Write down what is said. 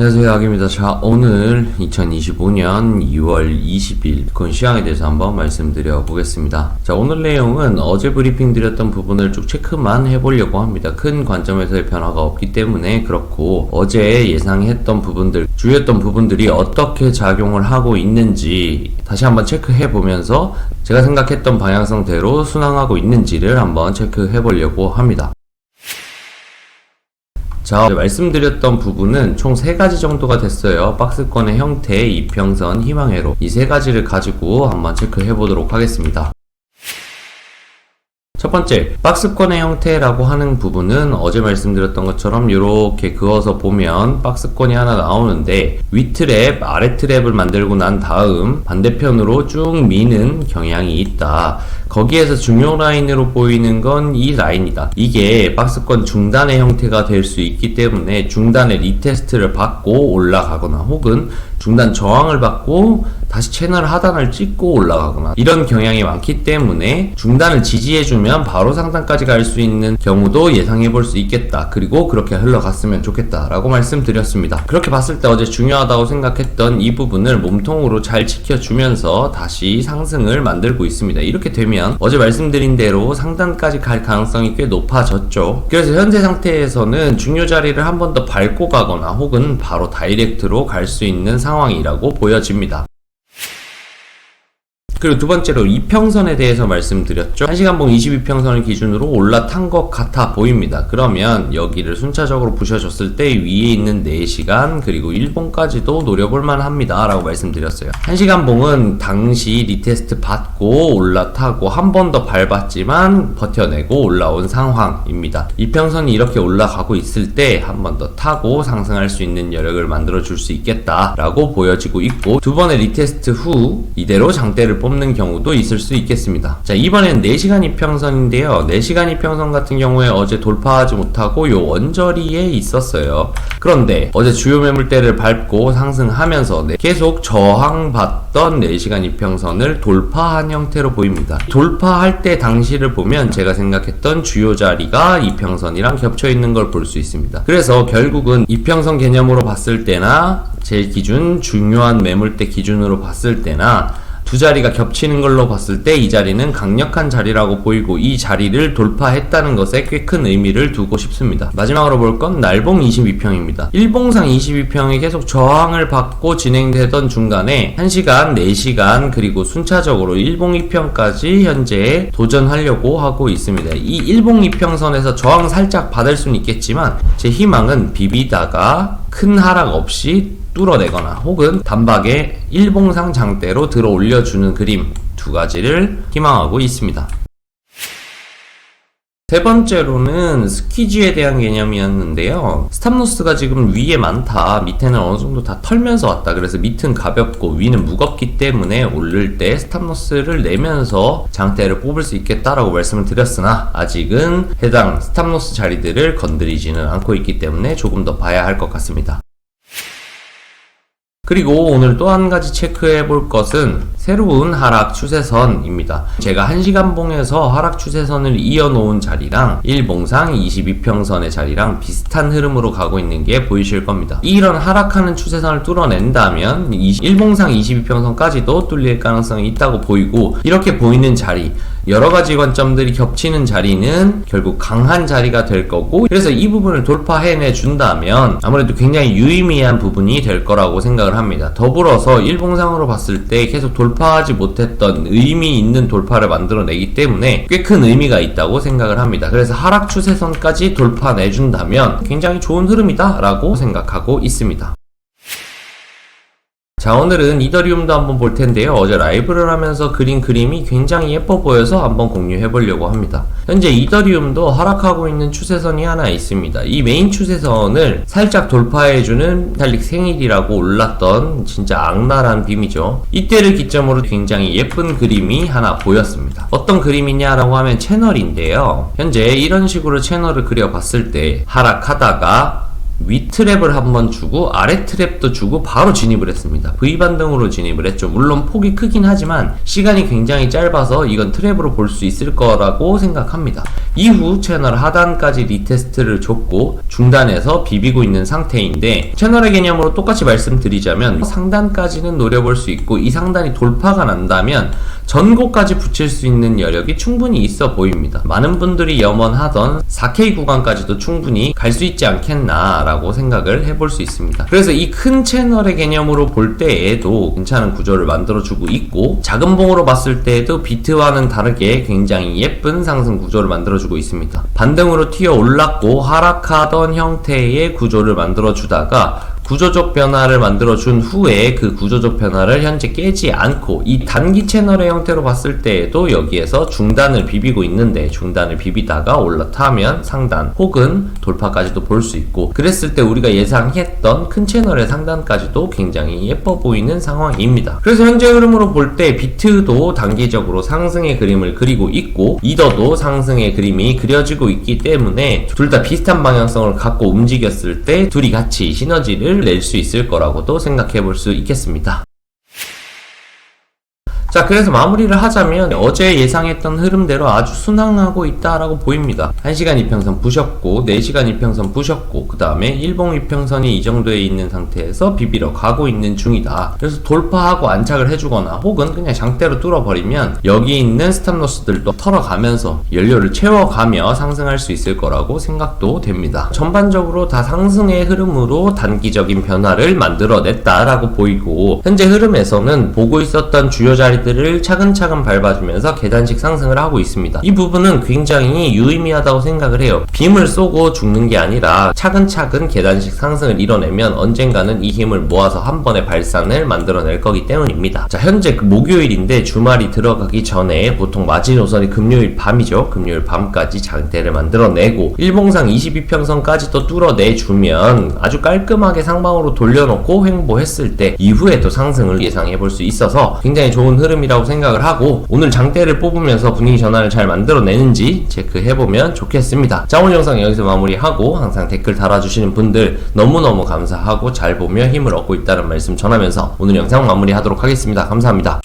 안녕하세요 악입니다. 자 오늘 2025년 2월 20일 비트코인 시황에 대해서 한번 말씀드려 보겠습니다. 자 오늘 내용은 어제 브리핑 드렸던 부분을 쭉 체크만 해보려고 합니다. 큰 관점에서의 변화가 없기 때문에 그렇고 어제 예상했던 부분들 주요했던 부분들이 어떻게 작용을 하고 있는지 다시 한번 체크해 보면서 제가 생각했던 방향성대로 순항하고 있는지를 한번 체크해 보려고 합니다 자, 말씀드렸던 부분은 총 세 가지 정도가 됐어요. 박스권의 형태, 이평선, 희망회로. 이 세 가지를 가지고 한번 체크해 보도록 하겠습니다. 첫 번째, 박스권의 형태라고 하는 부분은 어제 말씀드렸던 것처럼 이렇게 그어서 보면 박스권이 하나 나오는데 윗트랩, 아래트랩을 만들고 난 다음 반대편으로 쭉 미는 경향이 있다. 거기에서 중요 라인으로 보이는 건 이 라인이다. 이게 박스권 중단의 형태가 될 수 있기 때문에 중단의 리테스트를 받고 올라가거나 혹은 중단 저항을 받고 다시 채널 하단을 찍고 올라가거나 이런 경향이 많기 때문에 중단을 지지해주면 바로 상단까지 갈 수 있는 경우도 예상해 볼 수 있겠다. 그리고 그렇게 흘러갔으면 좋겠다 라고 말씀드렸습니다. 그렇게 봤을 때 어제 중요하다고 생각했던 이 부분을 몸통으로 잘 지켜주면서 다시 상승을 만들고 있습니다. 이렇게 되면 어제 말씀드린 대로 상단까지 갈 가능성이 꽤 높아졌죠. 그래서 현재 상태에서는 중요 자리를 한 번 더 밟고 가거나 혹은 바로 다이렉트로 갈 수 있는 상황이라고 보여집니다. 그리고 두 번째로 이평선에 대해서 말씀드렸죠. 1시간봉 22평선을 기준으로 올라탄 것 같아 보입니다. 그러면 여기를 순차적으로 부셔줬을 때 위에 있는 4시간 그리고 1봉까지도 노려볼 만 합니다. 라고 말씀드렸어요. 1시간봉은 당시 리테스트 받고 올라타고 한 번 더 밟았지만 버텨내고 올라온 상황입니다. 이평선이 이렇게 올라가고 있을 때 한 번 더 타고 상승할 수 있는 여력을 만들어 줄 수 있겠다 라고 보여지고 있고 두 번의 리테스트 후 이대로 장대를 뽑는 경우도 있을 수 있겠습니다. 자, 이번엔 4시간 이평선인데요. 4시간 이평선 같은 경우에 어제 돌파하지 못하고 요 원저리에 있었어요. 그런데 어제 주요 매물대를 밟고 상승하면서 네, 계속 저항받던 4시간 이평선을 돌파한 형태로 보입니다. 돌파할 때 당시를 보면 제가 생각했던 주요 자리가 이평선이랑 겹쳐 있는 걸 볼 수 있습니다. 그래서 결국은 이평선 개념으로 봤을 때나 제 기준 중요한 매물대 기준으로 봤을 때나 두 자리가 겹치는 걸로 봤을 때 이 자리는 강력한 자리라고 보이고 이 자리를 돌파했다는 것에 꽤 큰 의미를 두고 싶습니다. 마지막으로 볼 건 날봉 22평입니다. 일봉상 22평이 계속 저항을 받고 진행되던 중간에 1시간, 4시간 그리고 순차적으로 일봉 2평까지 현재 도전하려고 하고 있습니다. 이 일봉 2평선에서 저항 살짝 받을 수는 있겠지만 제 희망은 비비다가 큰 하락 없이 뚫어내거나 혹은 단박에 일봉상 장대로 들어 올려주는 그림 두 가지를 희망하고 있습니다. 세 번째로는 스퀴즈에 대한 개념이었는데요. 스탑로스가 지금 위에 많다. 밑에는 어느 정도 다 털면서 왔다. 그래서 밑은 가볍고 위는 무겁기 때문에 오를 때 스탑로스를 내면서 장대를 뽑을 수 있겠다라고 말씀을 드렸으나 아직은 해당 스탑로스 자리들을 건드리지는 않고 있기 때문에 조금 더 봐야 할 것 같습니다. 그리고 오늘 또 한 가지 체크해 볼 것은 새로운 하락 추세선입니다. 제가 1시간 봉에서 하락 추세선을 이어놓은 자리랑 1봉상 22평선의 자리랑 비슷한 흐름으로 가고 있는 게 보이실 겁니다. 이런 하락하는 추세선을 뚫어낸다면 1봉상 22평선까지도 뚫릴 가능성이 있다고 보이고 이렇게 보이는 자리 여러 가지 관점들이 겹치는 자리는 결국 강한 자리가 될 거고 그래서 이 부분을 돌파해내 준다면 아무래도 굉장히 유의미한 부분이 될 거라고 생각을 합니다. 더불어서 일봉상으로 봤을 때 계속 돌파하지 못했던 의미 있는 돌파를 만들어내기 때문에 꽤 큰 의미가 있다고 생각을 합니다. 그래서 하락 추세선까지 돌파내 준다면 굉장히 좋은 흐름이다 라고 생각하고 있습니다. 자 오늘은 이더리움도 한번 볼 텐데요. 어제 라이브를 하면서 그린 그림이 굉장히 예뻐 보여서 한번 공유해 보려고 합니다. 현재 이더리움도 하락하고 있는 추세선이 하나 있습니다. 이 메인 추세선을 살짝 돌파해주는 달릭 생일이라고 올랐던 진짜 악랄한 빔이죠. 이때를 기점으로 굉장히 예쁜 그림이 하나 보였습니다. 어떤 그림이냐라고 하면 채널인데요. 현재 이런 식으로 채널을 그려봤을 때 하락하다가 위 트랩을 한번 주고 아래 트랩도 주고 바로 진입을 했습니다. V 반등으로 진입을 했죠. 물론 폭이 크긴 하지만 시간이 굉장히 짧아서 이건 트랩으로 볼 수 있을 거라고 생각합니다. 이후 채널 하단까지 리테스트를 줬고 중단에서 비비고 있는 상태인데 채널의 개념으로 똑같이 말씀드리자면 상단까지는 노려볼 수 있고 이 상단이 돌파가 난다면 전고까지 붙일 수 있는 여력이 충분히 있어 보입니다. 많은 분들이 염원하던 4K 구간까지도 충분히 갈 수 있지 않겠나라고 생각을 해볼 수 있습니다. 그래서 이 큰 채널의 개념으로 볼 때에도 괜찮은 구조를 만들어주고 있고 작은 봉으로 봤을 때에도 비트와는 다르게 굉장히 예쁜 상승 구조를 만들어주고 있습니다. 반등으로 튀어 올랐고 하락하던 형태의 구조를 만들어주다가 구조적 변화를 만들어 준 후에 그 구조적 변화를 현재 깨지 않고 이 단기 채널의 형태로 봤을 때에도 여기에서 중단을 비비고 있는데 중단을 비비다가 올라타면 상단 혹은 돌파까지도 볼 수 있고 그랬을 때 우리가 예상했던 큰 채널의 상단까지도 굉장히 예뻐 보이는 상황입니다. 그래서 현재 흐름으로 볼 때 비트도 단기적으로 상승의 그림을 그리고 있고 이더도 상승의 그림이 그려지고 있기 때문에 둘 다 비슷한 방향성을 갖고 움직였을 때 둘이 같이 시너지를 낼 수 있을 거라고도 생각해 볼 수 있겠습니다. 자, 그래서 마무리를 하자면 어제 예상했던 흐름대로 아주 순항하고 있다라고 보입니다. 1시간 이평선 부셨고, 4시간 이평선 부셨고, 그 다음에 일봉 이평선이 이 정도에 있는 상태에서 비비러 가고 있는 중이다. 그래서 돌파하고 안착을 해주거나 혹은 그냥 장대로 뚫어버리면 여기 있는 스탑로스들도 털어가면서 연료를 채워가며 상승할 수 있을 거라고 생각도 됩니다. 전반적으로 다 상승의 흐름으로 단기적인 변화를 만들어냈다라고 보이고, 현재 흐름에서는 보고 있었던 주요 자리 자리들을 차근차근 밟아주면서 계단식 상승을 하고 있습니다. 이 부분은 굉장히 유의미하다고 생각을 해요. 빔을 쏘고 죽는 게 아니라 차근차근 계단식 상승을 이뤄내면 언젠가는 이 힘을 모아서 한 번의 발산을 만들어낼 거기 때문입니다. 자, 현재 그 목요일인데 주말이 들어가기 전에 보통 마지노선이 금요일 밤이죠. 금요일 밤까지 장대를 만들어내고 일봉상 22평선까지 또 뚫어내주면 아주 깔끔하게 상방으로 돌려놓고 횡보했을 때 이후에 또 상승을 예상해 볼 수 있어서 굉장히 좋은 흐름 흐름이라고 생각을 하고 오늘 장대를 뽑으면서 분위기 전환을 잘 만들어내는지 체크해보면 좋겠습니다. 자 오늘 영상 여기서 마무리하고 항상 댓글 달아주시는 분들 너무너무 감사하고 잘 보며 힘을 얻고 있다는 말씀 전하면서 오늘 영상 마무리하도록 하겠습니다. 감사합니다.